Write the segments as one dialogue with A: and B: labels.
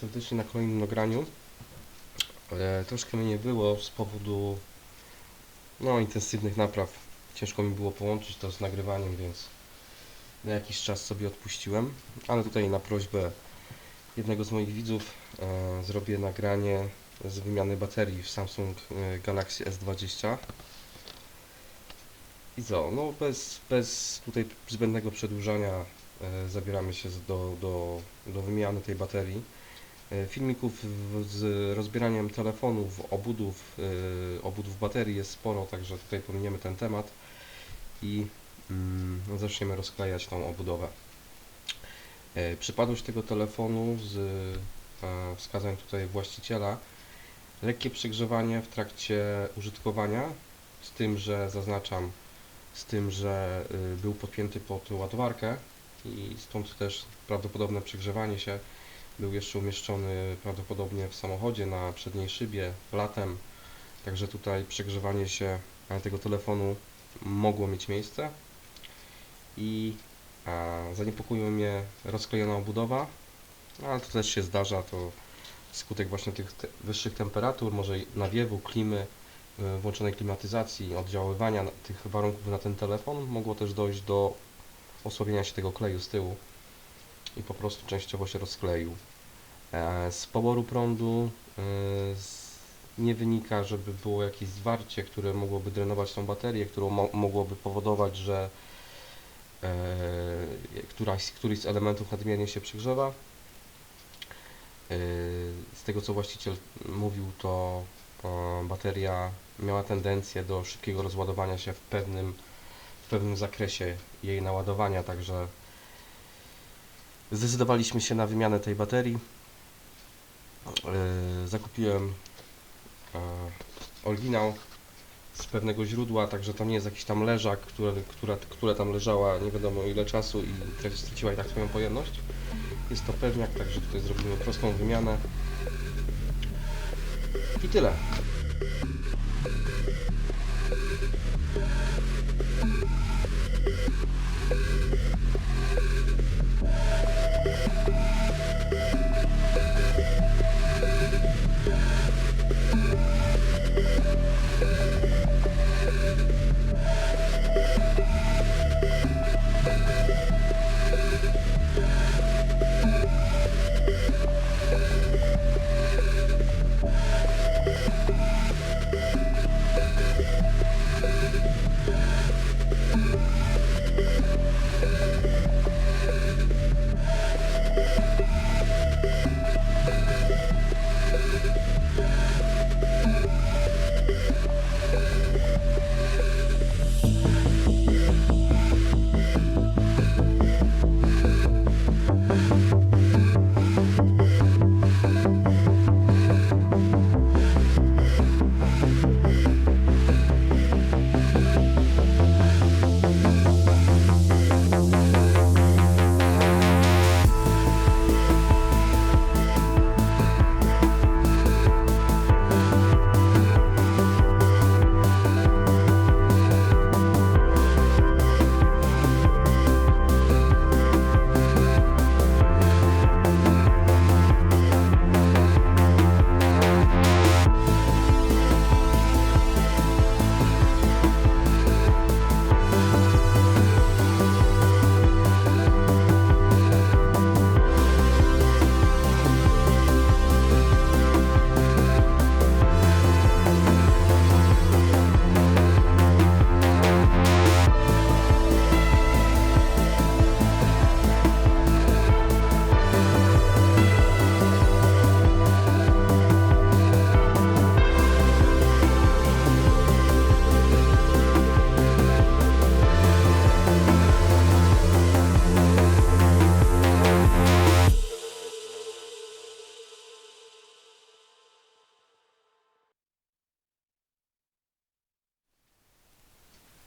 A: serdecznie na kolejnym nagraniu. E, troszkę mnie nie było z powodu no, intensywnych napraw. Ciężko mi było połączyć to z nagrywaniem, więc na jakiś czas sobie odpuściłem. Ale tutaj na prośbę jednego z moich widzów e, zrobię nagranie z wymiany baterii w Samsung e, Galaxy S20. I co? No bez, bez tutaj zbędnego przedłużania e, zabieramy się do, do, do wymiany tej baterii. E, Filmików z rozbieraniem telefonów, obudów, e, obudów baterii jest sporo, także tutaj pominiemy ten temat i mm, no, zaczniemy rozklejać tą obudowę. E, Przypadłość tego telefonu z wskazań tutaj właściciela lekkie przegrzewanie w trakcie użytkowania, z tym, że zaznaczam, z tym, że y, był podpięty pod ładowarkę i stąd też prawdopodobne przegrzewanie się. Był jeszcze umieszczony prawdopodobnie w samochodzie na przedniej szybie latem, także tutaj przegrzewanie się e, tego telefonu mogło mieć miejsce. I a, zaniepokoiła mnie rozklejona obudowa, no, ale to też się zdarza, to skutek właśnie tych te wyższych temperatur, może nawiewu, klimy, y, włączonej klimatyzacji, oddziaływania tych warunków na ten telefon, mogło też dojść do osłabienia się tego kleju z tyłu i po prostu częściowo się rozkleił. E, Z poboru prądu z, nie wynika, żeby było jakieś zwarcie, które mogłoby drenować tą baterię, które mo mogłoby powodować, że e, któraś, któryś z elementów nadmiernie się przegrzewa. Z tego co właściciel mówił, to e, bateria miała tendencję do szybkiego rozładowania się w pewnym, w pewnym zakresie jej naładowania, także zdecydowaliśmy się na wymianę tej baterii. Yy, Zakupiłem e, oryginał z pewnego źródła, także to nie jest jakiś tam leżak, które, która, która tam leżała nie wiadomo ile czasu i traci- straciła i tak swoją pojemność. Jest to pewniak, także tutaj zrobimy prostą wymianę. I tyle.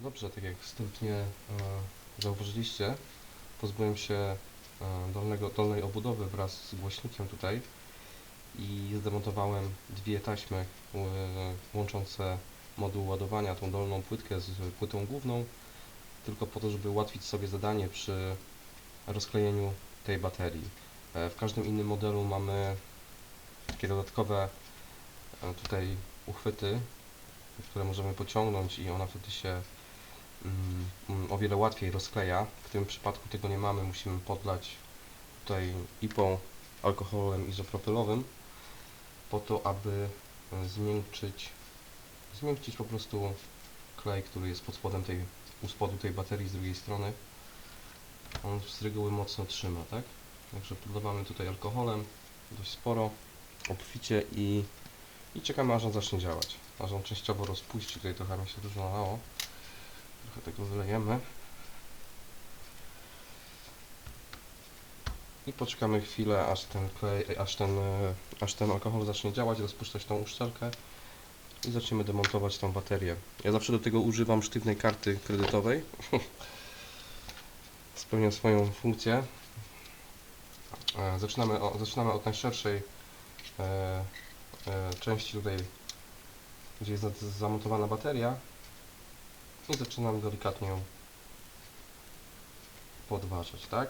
A: Dobrze, tak jak wstępnie e, zauważyliście, pozbyłem się e, dolnego, dolnej obudowy wraz z głośnikiem tutaj i zdemontowałem dwie taśmy e, łączące moduł ładowania, tą dolną płytkę z płytą główną, tylko po to, żeby ułatwić sobie zadanie przy rozklejeniu tej baterii. E, w każdym innym modelu mamy takie dodatkowe e, tutaj uchwyty, które możemy pociągnąć i ona wtedy się o wiele łatwiej rozkleja. W tym przypadku tego nie mamy, musimy podlać tutaj IPą alkoholem izopropylowym po to, aby e, zmiękczyć, zmiękczyć po prostu klej, który jest pod spodem tej, u spodu tej baterii z drugiej strony. On z reguły mocno trzyma, tak? Także podlewamy tutaj alkoholem dość sporo, obficie i, i czekamy aż on zacznie działać. Aż on częściowo rozpuści, tutaj trochę mi się dużo nalało. Trochę tego wylejemy. I poczekamy chwilę, aż ten klej, aż ten, e, aż ten alkohol zacznie działać, rozpuszczać tą uszczelkę i zaczniemy demontować tą baterię. Ja zawsze do tego używam sztywnej karty kredytowej. Spełnia swoją funkcję. E, Zaczynamy, o, zaczynamy od najszerszej e, e, części tutaj, gdzie jest za- zamontowana bateria i zaczynam delikatnie ją podważać, tak?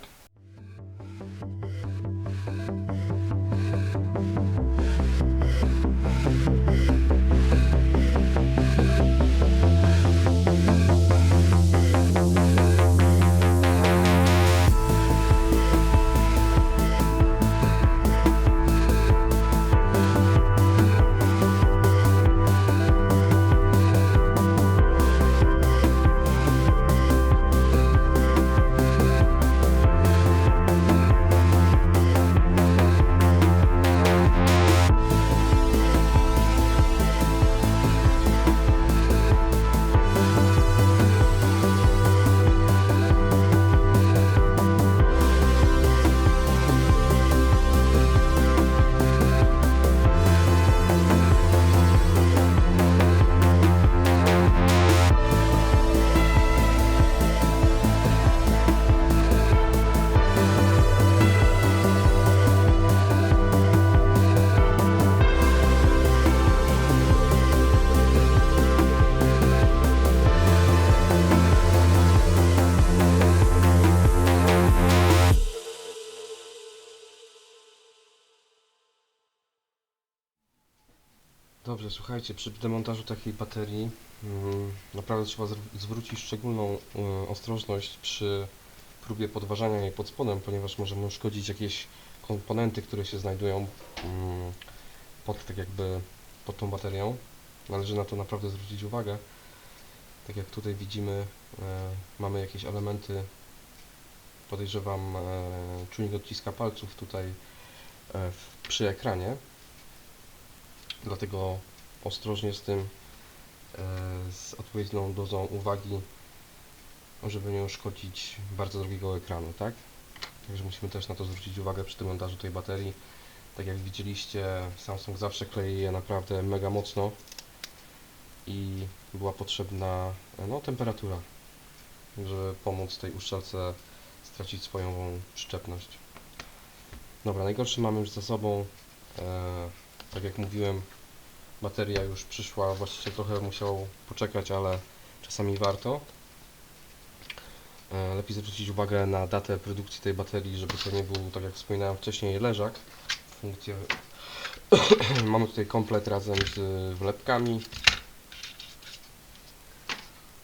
A: Dobrze, słuchajcie, przy demontażu takiej baterii mm, naprawdę trzeba zwrócić szczególną y, ostrożność przy próbie podważania jej pod spodem, ponieważ możemy uszkodzić jakieś komponenty, które się znajdują mm, pod tak jakby pod tą baterią. Należy na to naprawdę zwrócić uwagę. Tak jak tutaj widzimy, e, mamy jakieś elementy, podejrzewam, e, czujnik odciska palców tutaj przy ekranie. Dlatego ostrożnie z tym, e, z odpowiednią dozą uwagi, żeby nie uszkodzić bardzo drogiego ekranu, tak? Także musimy też na to zwrócić uwagę przy demontażu tej baterii. Tak jak widzieliście, Samsung zawsze klei je naprawdę mega mocno i była potrzebna no, temperatura, żeby pomóc tej uszczelce stracić swoją przyczepność. Dobra, najgorszy mamy już za sobą. E, tak jak mówiłem, bateria już przyszła, właściwie trochę musiał poczekać, ale czasami warto. E, Lepiej zwrócić uwagę na datę produkcji tej baterii, żeby to nie był, tak jak wspominałem wcześniej, leżak. Funkcję mamy tutaj komplet razem z wlepkami.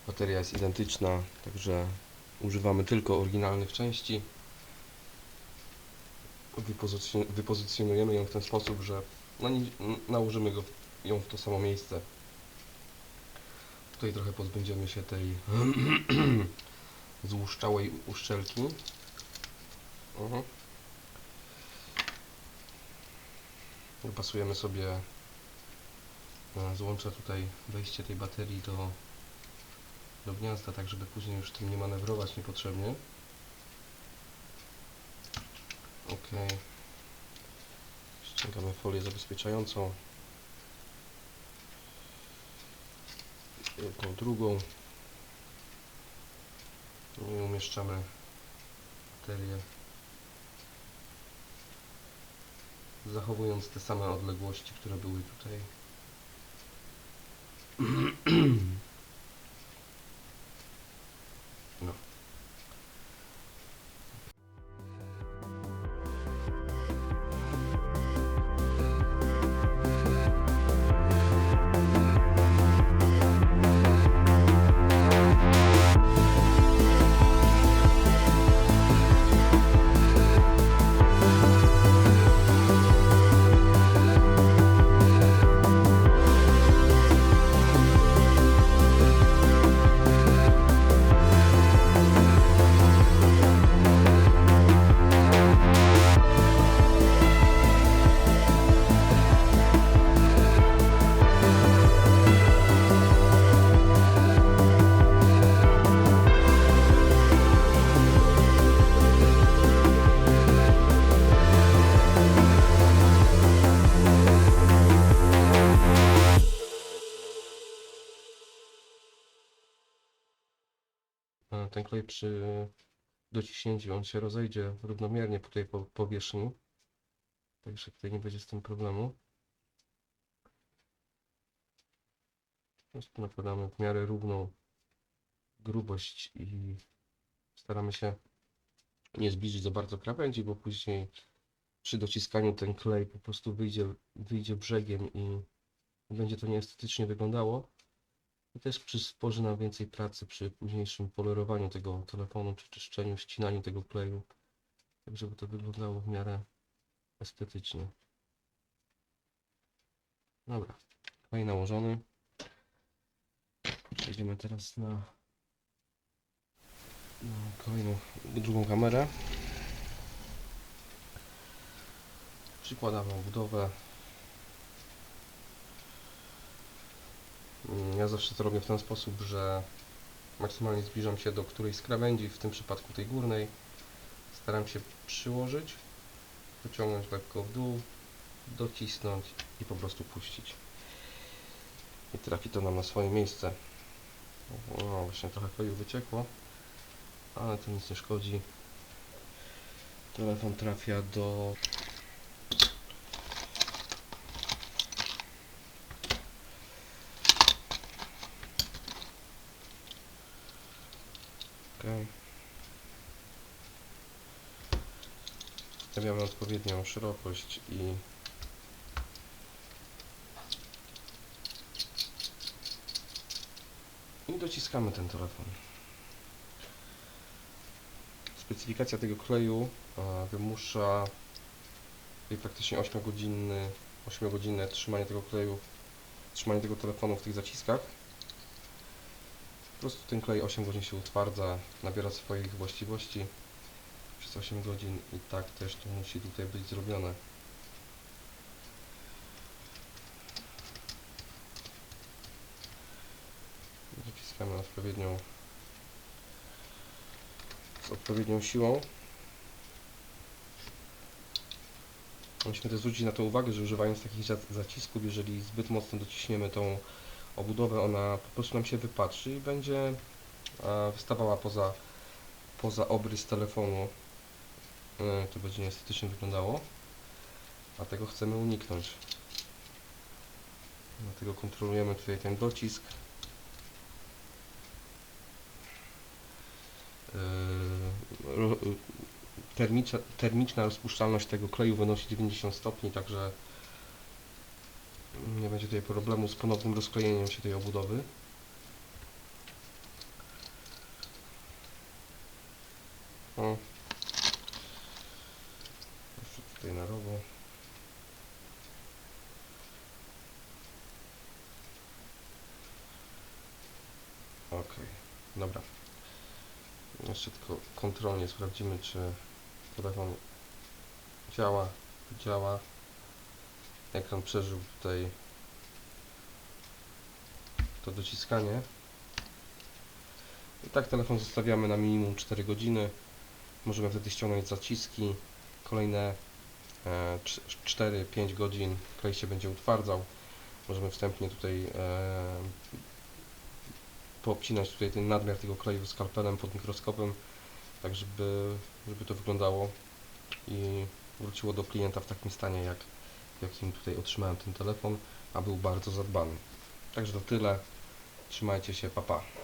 A: Bateria jest identyczna, także używamy tylko oryginalnych części. Wypozycjon- wypozycjonujemy ją w ten sposób, że no, nałożymy go, ją w to samo miejsce. Tutaj trochę pozbędziemy się tej złuszczałej uszczelki. Mhm. Wypasujemy sobie, e, złączę tutaj wejście tej baterii do, do gniazda, tak żeby później już tym nie manewrować niepotrzebnie. Ok. Ściągamy folię zabezpieczającą. Jedną, drugą. I umieszczamy baterię. Zachowując te same odległości, które były tutaj. ten klej przy dociśnięciu, on się rozejdzie równomiernie po tej po- powierzchni. Także tutaj nie będzie z tym problemu. Nakładamy w miarę równą grubość i staramy się nie zbliżyć za bardzo krawędzi, bo później przy dociskaniu ten klej po prostu wyjdzie, wyjdzie brzegiem i będzie to nieestetycznie wyglądało. I też przysporzy nam więcej pracy przy późniejszym polerowaniu tego telefonu, czy czyszczeniu, ścinaniu tego kleju, tak żeby to wyglądało w miarę estetycznie. Dobra, klej nałożony. Przejdziemy teraz na, na kolejną, drugą kamerę. Przykładamy obudowę. Ja zawsze to robię w ten sposób, że maksymalnie zbliżam się do którejś z krawędzi, w tym przypadku tej górnej. Staram się przyłożyć, pociągnąć lekko w dół, docisnąć i po prostu puścić. I trafi to nam na swoje miejsce. No właśnie trochę kleju wyciekło, ale to nic nie szkodzi. Telefon trafia do Okej. Stawiamy odpowiednią szerokość i i dociskamy ten telefon. Specyfikacja tego kleju e, wymusza praktycznie 8 godzinny 8 godzinne trzymanie tego kleju, trzymanie tego telefonu w tych zaciskach. Po prostu ten klej 8 godzin się utwardza, nabiera swoich właściwości przez 8 godzin i tak też to musi tutaj być zrobione. Naciskamy odpowiednią z odpowiednią siłą. Musimy też zwrócić na to uwagę, że używając takich za- zacisków, jeżeli zbyt mocno dociśniemy tą obudowę, ona po prostu nam się wypatrzy i będzie e, wystawała poza, poza obrys telefonu. E, To będzie nieestetycznie wyglądało, a tego chcemy uniknąć. Dlatego kontrolujemy tutaj ten docisk. E, termicza, termiczna rozpuszczalność tego kleju wynosi 90 stopni, także nie będzie tutaj problemu z ponownym rozklejeniem się tej obudowy. O. Jeszcze tutaj na rowo. Ok, dobra. Jeszcze tylko kontrolnie sprawdzimy, czy telefon działa. Działa. Ekran przeżył tutaj to dociskanie. I tak telefon zostawiamy na minimum 4 godziny. Możemy wtedy ściągnąć zaciski. Kolejne e, 4-5 godzin klej się będzie utwardzał. Możemy wstępnie tutaj e, poobcinać tutaj ten nadmiar tego kleju skalpelem pod mikroskopem, tak żeby, żeby to wyglądało i wróciło do klienta w takim stanie, jak, jakim tutaj otrzymałem ten telefon, a był bardzo zadbany. Także to tyle. Trzymajcie się, papa. Pa.